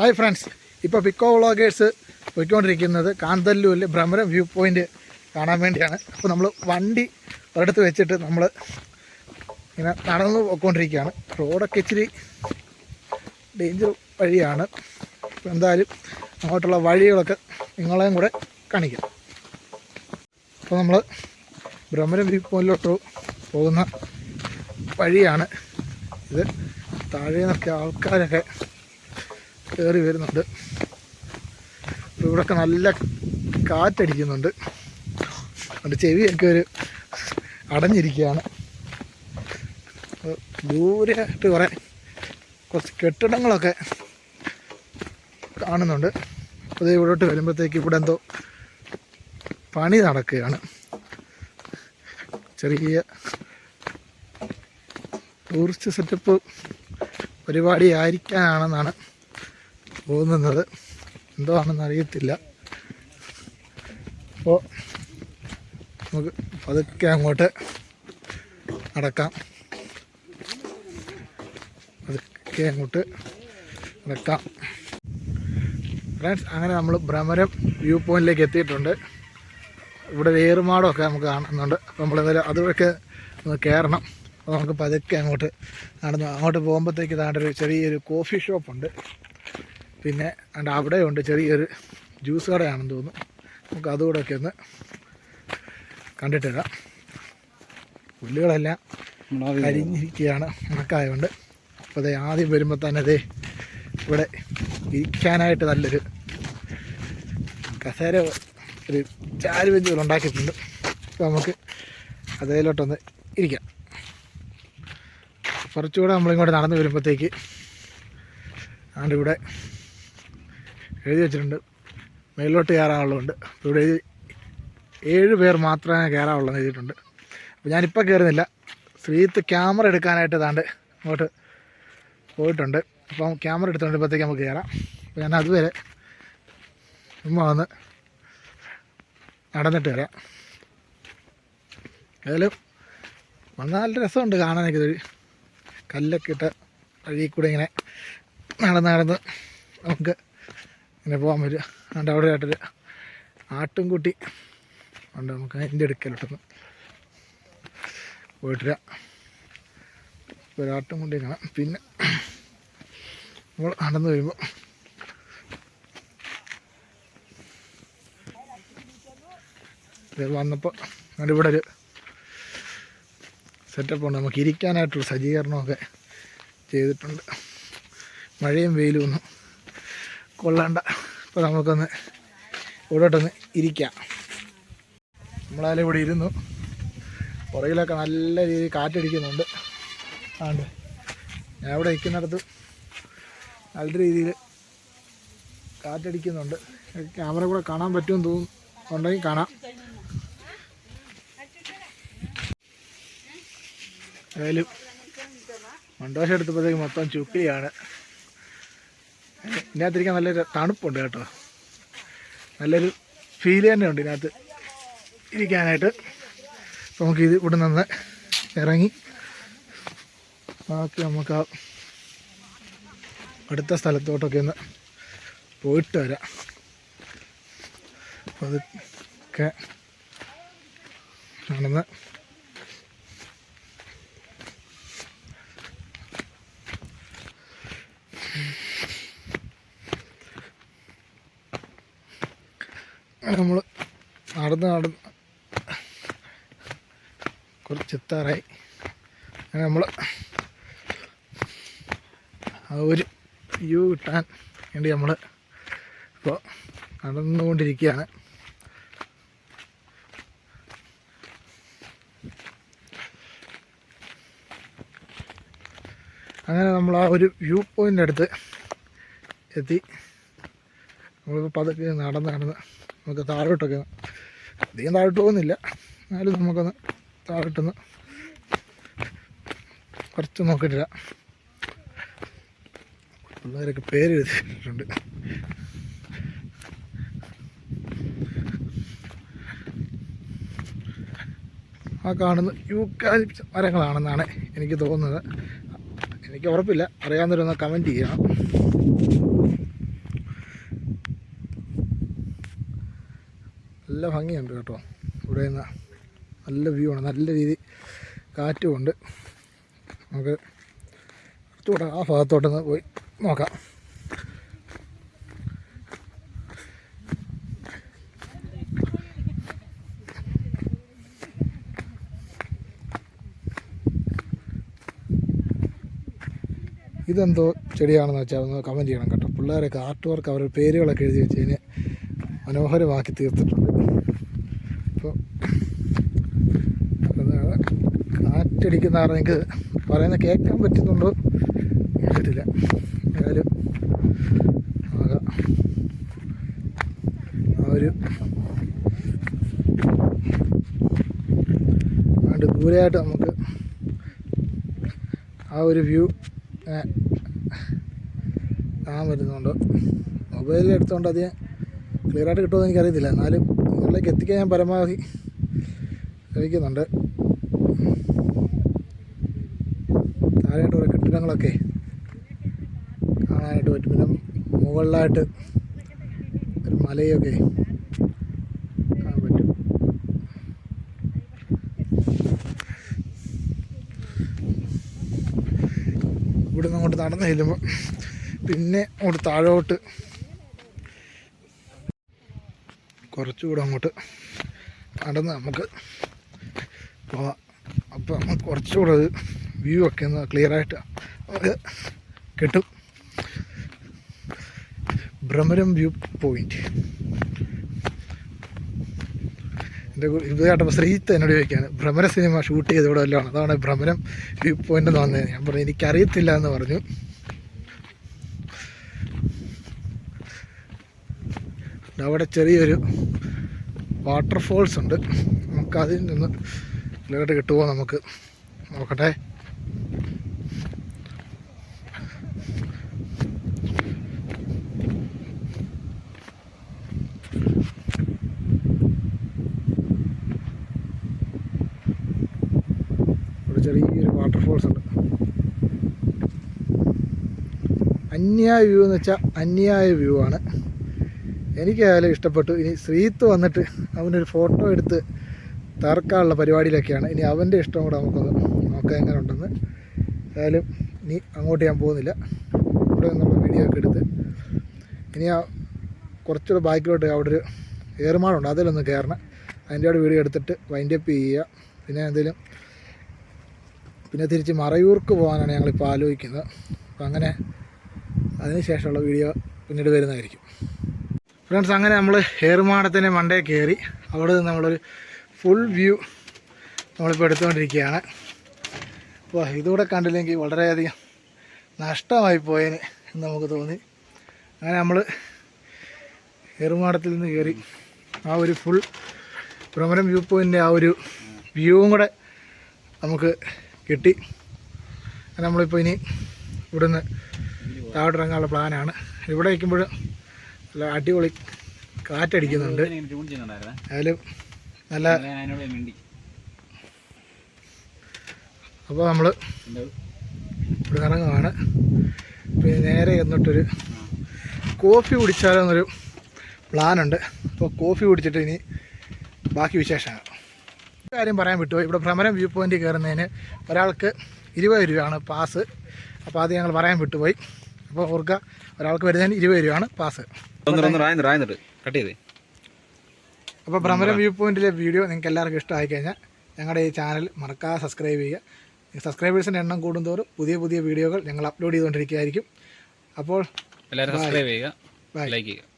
Hi friends. ഇപ്പോൾ പിക്കോ vloggers പോയിക്കൊണ്ടിരിക്കുന്നത് കാന്തല്ലൂരിലെ ഭ്രമരം view point കാണാൻ വേണ്ടിയാണ്. അപ്പോൾ നമ്മൾ വണ്ടി ഒരിടത്ത് വെച്ചിട്ട് നമ്മൾ ഇങ്ങനെ നടന്ന് പോയിക്കൊണ്ടിരിക്കുകയാണ്. റോഡൊക്കെ ഇച്ചിരി ഡേഞ്ചർ വഴിയാണ്. അപ്പോൾ എന്തായാലും അങ്ങോട്ടുള്ള വഴികളൊക്കെ നിങ്ങളെയും കൂടെ കാണിക്കാം. അപ്പോൾ നമ്മൾ ഭ്രമരം വ്യൂ പോയിന്റിലോട്ട് പോകുന്ന വഴിയാണ്. ഇത് താഴെ നിന്നൊക്കെ ആൾക്കാരൊക്കെ കയറി വരുന്നുണ്ട്. അപ്പോൾ ഇവിടെയൊക്കെ നല്ല കാറ്റടിക്കുന്നുണ്ട്. അതുകൊണ്ട് ചെവിയൊക്കെ ഒരു അടഞ്ഞിരിക്കുകയാണ്. ദൂരെയായിട്ട് കുറേ കുറച്ച് കെട്ടിടങ്ങളൊക്കെ കാണുന്നുണ്ട്. അത് ഇവിടോട്ട് വരുമ്പോഴത്തേക്ക് ഇവിടെ എന്തോ പണി നടക്കുകയാണ്. ചെറിയ ടൂറിസ്റ്റ് സെറ്റപ്പ് പരിപാടി ആയിരിക്കാനാണെന്നാണ് തോന്നുന്നത് എന്തോ അറിയത്തില്ല. അപ്പോൾ നമുക്ക് പതുക്കെ അങ്ങോട്ട് നടക്കാം. പതുക്കെ അങ്ങോട്ട് നടക്കാം. ഫ്രണ്ട്സ് അങ്ങനെ നമ്മൾ ഭ്രമരം വ്യൂ പോയിന്റിലേക്ക് എത്തിയിട്ടുണ്ട്. ഇവിടെ ഒരു ഏറുമാടമൊക്കെ നമുക്ക് കാണുന്നുണ്ട്. അപ്പോൾ നമ്മളെന്തായാലും എന്തായാലും അതുവഴി ഒന്ന് കയറണം. അപ്പോൾ നമുക്ക് പതുക്കെ അങ്ങോട്ട് നടന്നു. അങ്ങോട്ട് പോകുമ്പോഴത്തേക്ക് താണ്ടൊരു ചെറിയൊരു കോഫി ഷോപ്പുണ്ട്. പിന്നെ അണ്ട് അവിടെയുണ്ട് ചെറിയൊരു ജ്യൂസ് കടയാണെന്ന് തോന്നുന്നു. നമുക്ക് അതുകൂടെ ഒക്കെ ഒന്ന് കണ്ടിട്ട് വരാം പുല്ലുകളെല്ലാം കരിഞ്ഞിരിക്കുകയാണ്. ഉണക്കായതുകൊണ്ട് അപ്പോൾ അതേ ആദ്യം വരുമ്പോൾ തന്നെ അതേ ഇവിടെ ഇരിക്കാനായിട്ട് നല്ലൊരു കസേര ഒരു ചാരു ബെഞ്ചുകൾ ഉണ്ടാക്കിയിട്ടുണ്ട്. അപ്പോൾ നമുക്ക് അതേലോട്ടൊന്ന് ഇരിക്കാം. കുറച്ചുകൂടെ നമ്മളിങ്ങോട്ട് നടന്നു വരുമ്പോഴത്തേക്ക് ആണ്ട് ഇവിടെ എഴുതി വെച്ചിട്ടുണ്ട്. മേലോട്ട് കയറാനുള്ളതുണ്ട് ഇവിടെ ഏഴ് പേർ മാത്രമേ കയറാനുള്ളൂ എഴുതിയിട്ടുണ്ട്. അപ്പോൾ ഞാനിപ്പോൾ കയറുന്നില്ല. ശ്രീത്ത് ക്യാമറ എടുക്കാനായിട്ട് താണ്ട് അങ്ങോട്ട് പോയിട്ടുണ്ട്. അപ്പം ക്യാമറ എടുത്തുകൊണ്ടിപ്പോഴത്തേക്ക് നമുക്ക് കയറാം. അപ്പോൾ ഞാൻ അതുവരെ ചുമ്മാ വന്ന് നടന്നിട്ട് വരാം. ഏതായാലും വന്നാൽ നല്ല രസമുണ്ട് കാണാനൊക്കെ. ഇതൊരു കല്ലൊക്കെ ഇട്ട വഴി കൂടെ ഇങ്ങനെ നടന്ന് നടന്ന് നമുക്ക് ഇങ്ങനെ പോകാൻ പറ്റുക അതുകൊണ്ട് അവിടെ ആയിട്ടൊരു ആട്ടുംകുട്ടി ഉണ്ട് നമുക്ക് അതിന്റെ അടുക്കലോട്ടൊന്ന് പോയിട്ട് വരാം ഒരു ആട്ടുംകുട്ടി കാണാം പിന്നെ നമ്മൾ നടന്നു വരുമ്പോൾ വന്നപ്പോൾ ഇവിടെ ഒരു സെറ്റപ്പ് ഉണ്ട്. നമുക്ക് ഇരിക്കാനായിട്ടുള്ള സജ്ജീകരണമൊക്കെ ചെയ്തിട്ടുണ്ട്. മഴയും വെയിലും ഒന്നും കൊള്ളണ്ട. അപ്പോൾ നമുക്കൊന്ന് ഇവിടോട്ടൊന്ന് ഇരിക്കാം. നമ്മളാലും ഇവിടെ ഇരുന്നു. പുറകിലൊക്കെ നല്ല രീതിയിൽ കാറ്റടിക്കുന്നുണ്ട്. ആണ്ട് ഞാൻ ഇവിടെ നിൽക്കുന്നിടത്ത് നല്ല രീതിയിൽ കാറ്റടിക്കുന്നുണ്ട്. ക്യാമറ കൂടെ കാണാൻ പറ്റുമെന്ന് തോന്നുന്നു. ഉണ്ടെങ്കിൽ കാണാം. ഏതായാലും മണ്ടോശം എടുത്തപ്പോഴത്തേക്ക് മൊത്തം ചുക്കിയാണ് ഇതിനകത്തിരിക്കാൻ നല്ലൊരു തണുപ്പുണ്ട് കേട്ടോ. നല്ലൊരു ഫീൽ തന്നെയുണ്ട് ഇതിനകത്ത്. ഇരിക്കാനായിട്ട്. അപ്പോൾ നമുക്ക് ഇത് ഇവിടെ നിന്ന് ഇറങ്ങി. ബാക്കി നമുക്ക് ആ അടുത്ത സ്ഥലത്തോട്ടൊക്കെ ഒന്ന് പോയിട്ട് വരാം. അപ്പോൾ അതൊക്കെ നടന്ന് നമ്മൾ നടന്ന് നടന്ന് കുറച്ച് എത്താറായി അങ്ങനെ നമ്മൾ ആ ഒരു വ്യൂ കിട്ടാൻ വേണ്ടി നമ്മൾ ഇപ്പോൾ നടന്നുകൊണ്ടിരിക്കുകയാണ്. അങ്ങനെ നമ്മൾ ആ ഒരു വ്യൂ പോയിന്റ് അടുത്ത് എത്തി. നമ്മളിപ്പോൾ പതുക്കെ നടന്ന് നടന്ന് നമുക്ക് താഴോട്ടൊക്കെ അധികം താഴോട്ട് പോകുന്നില്ല. എന്നാലും നമുക്കൊന്ന് താഴോട്ടൊന്ന് കുറച്ച് നോക്കിയിട്ടില്ല. പിള്ളേരൊക്കെ പേര് എഴുതിയിട്ടുണ്ട്. ആ കാണുന്ന യൂക്കാലിപ്സ് മരങ്ങളാണെന്നാണ് എനിക്ക് തോന്നുന്നത്. എനിക്ക് ഉറപ്പില്ല. അറിയാവുന്നവരൊന്ന് കമന്റ് ചെയ്യണം. നല്ല ഭംഗിയുണ്ട് കേട്ടോ. ഇവിടെ നിന്ന് നല്ല വ്യൂ ആണ്. നല്ല രീതി കാറ്റുമുണ്ട്. നമുക്ക് കുറച്ചുകൂടെ ആ ഭാഗത്തോട്ടൊന്ന് പോയി നോക്കാം. ഇതെന്തോ ചെടിയാണെന്ന് വെച്ചാൽ ഒന്ന് കമന്റ് ചെയ്യണം കേട്ടോ. പിള്ളേരൊക്കെ ആർട്ട് വർക്ക് അവരുടെ പേരുകളൊക്കെ എഴുതി വെച്ചതിന് മനോഹരമാക്കി തീർത്തിട്ടുണ്ട് അപ്പോൾ കാറ്റടിക്കുന്ന കാരണം എനിക്ക് പറയുന്ന കേൾക്കാൻ പറ്റുന്നുണ്ടോ? കേട്ടില്ല. ഏതായാലും ആകാം. ആ ഒരു അതുകൊണ്ട് ദൂരെയായിട്ട് നമുക്ക് ആ ഒരു വ്യൂ കാണാൻ പറ്റുന്നുണ്ട്. മൊബൈലിൽ എടുത്തുകൊണ്ട് അധികം ക്ലിയർ ആയിട്ട് കിട്ടുമെന്ന് എനിക്കറിയത്തില്ല. എന്നാലും നിങ്ങളിലേക്ക് എത്തിക്കാൻ ഞാൻ പരമാവധി ശ്രമിക്കുന്നുണ്ട്. താഴെയായിട്ട് കുറേ കെട്ടിടങ്ങളൊക്കെ കാണാനായിട്ട് പറ്റും. പിന്നെ മുകളിലായിട്ട് ഒരു മലയൊക്കെ കാണാൻ പറ്റും. ഇവിടുന്ന് അങ്ങോട്ട് നടന്നു ചെല്ലുമ്പോൾ പിന്നെ അങ്ങോട്ട് താഴോട്ട് കുറച്ചുകൂടെ അങ്ങോട്ട് നടന്ന് നമുക്ക് പോവാം. അപ്പോൾ നമുക്ക് കുറച്ചുകൂടെ അത് വ്യൂ ഒക്കെ ഒന്ന് ക്ലിയറായിട്ട് നമുക്ക് കിട്ടും. ഭ്രമരം വ്യൂ പോയിന്റ് എന്റെ ഇത് കേട്ടപ്പോൾ ശ്രീത്ത് എന്നോട് ചോദിക്കുകയാണ് ഭ്രമര സിനിമ ഷൂട്ട് ചെയ്ത് ഇവിടെ വല്ലതാണ് അതാണ് ഭ്രമരം വ്യൂ പോയിന്റ് എന്ന് വന്നത് ഞാൻ പറഞ്ഞു എനിക്കറിയത്തില്ല എന്ന് പറഞ്ഞു. അവിടെ ചെറിയൊരു വാട്ടർഫോൾസ് ഉണ്ട്. നമുക്ക് അതിൽ നിന്ന് ഇതിലോട്ട് കിട്ടുമോ നമുക്ക്? നോക്കട്ടെ. ഇവിടെ ചെറിയൊരു വാട്ടർഫോൾസ് ഉണ്ട്. അന്യായ വ്യൂ എന്ന് വെച്ചാൽ അന്യായ വ്യൂ ആണ്. എനിക്കായാലും ഇഷ്ടപ്പെട്ടു. ഇനി ശ്രീത്ത് വന്നിട്ട് അവനൊരു ഫോട്ടോ എടുത്ത് തറക്കാനുള്ള പരിപാടിയിലൊക്കെയാണ്. ഇനി അവന്റെ ഇഷ്ടം കൂടെ നമുക്കൊന്ന് നോക്കാം എങ്ങനെ ഉണ്ടെന്ന് ഏതായാലും ഇനി അങ്ങോട്ട് ഞാൻ പോകുന്നില്ല. ഇവിടെ നമ്മൾ വീഡിയോ ഒക്കെ എടുത്ത് ഇനി ആ കുറച്ചുകൂടെ ബാക്കിലോട്ട് അവിടെ ഒരു ഏറുമാടുണ്ട്. അതിലൊന്ന് കയറണം. അതിന്റെ അവിടെ വീഡിയോ എടുത്തിട്ട് വൈൻഡ് അപ്പ് ചെയ്യുക. പിന്നെ എന്തെങ്കിലും പിന്നെ തിരിച്ച് മറയൂർക്ക് പോകാനാണ് ഞങ്ങളിപ്പോൾ ആലോചിക്കുന്നത്. അപ്പോൾ അങ്ങനെ അതിന് ശേഷമുള്ള വീഡിയോ പിന്നീട് വരുന്നതായിരിക്കും. ഫ്രണ്ട്സ് അങ്ങനെ നമ്മൾ ഏറുമാടത്തിന്റെ മണ്ടേ കയറി അവിടെ നിന്ന് നമ്മളൊരു ഫുൾ വ്യൂ നമ്മളിപ്പോൾ എടുത്തുകൊണ്ടിരിക്കുകയാണ്. അപ്പോൾ ഇതുകൂടെ കണ്ടില്ലെങ്കിൽ വളരെയധികം നഷ്ടമായി പോയേനെ എന്ന് നമുക്ക് തോന്നി. അങ്ങനെ നമ്മൾ ഏറുമാടത്തിൽ നിന്ന് കയറി ആ ഒരു ഫുൾ ഭ്രമരം വ്യൂ പോയിന്റിന്റെ ആ ഒരു വ്യൂവും കൂടെ നമുക്ക് കിട്ടി. നമ്മളിപ്പോൾ ഇനി ഇവിടുന്ന് താഴോട്ടിറങ്ങാനുള്ള പ്ലാനാണ് ഇവിടെ വയ്ക്കുമ്പോൾ നല്ല അടിപൊളി കാറ്റടിക്കുന്നുണ്ട്. അതിലും നല്ല അപ്പോൾ നമ്മൾ ഇവിടെ ഇറങ്ങുവാണ്. പിന്നെ നേരെ എന്നിട്ടൊരു കോഫി കുടിച്ചാലോ എന്നൊരു പ്ലാനുണ്ട്. അപ്പോൾ കോഫി കുടിച്ചിട്ട് ഇനി ബാക്കി വിശേഷമാണ് കാര്യം പറയാൻ വിട്ടു ഇവിടെ ഭ്രമരം വ്യൂ പോയിന്റ് കയറുന്നതിന് ഒരാൾക്ക് ഇരുപത് രൂപയാണ് പാസ് അപ്പോൾ അത് ഞങ്ങൾ പറയാൻ വിട്ടുപോയി. അപ്പോൾ ഓർക്കുക ഒരാൾക്ക് വരുന്നതിന് ഇരുപത് രൂപയാണ് പാസ് കട്ട് ചെയ്തേ. അപ്പോൾ ഭ്രമരം വ്യൂ പോയിന്റിലെ വീഡിയോ നിങ്ങൾക്ക് എല്ലാവർക്കും ഇഷ്ടമായി കഴിഞ്ഞാൽ ഞങ്ങളുടെ ഈ ചാനൽ മറക്കാതെ സബ്സ്ക്രൈബ് ചെയ്യുക. സബ്സ്ക്രൈബേഴ്സിന്റെ എണ്ണം കൂടുന്തോറും പുതിയ പുതിയ വീഡിയോകൾ ഞങ്ങൾ അപ്ലോഡ് ചെയ്തുകൊണ്ടിരിക്കുകയായിരിക്കും. അപ്പോൾ എല്ലാവരും സബ്സ്ക്രൈബ് ചെയ്യുക. ലൈക്ക് ചെയ്യുക.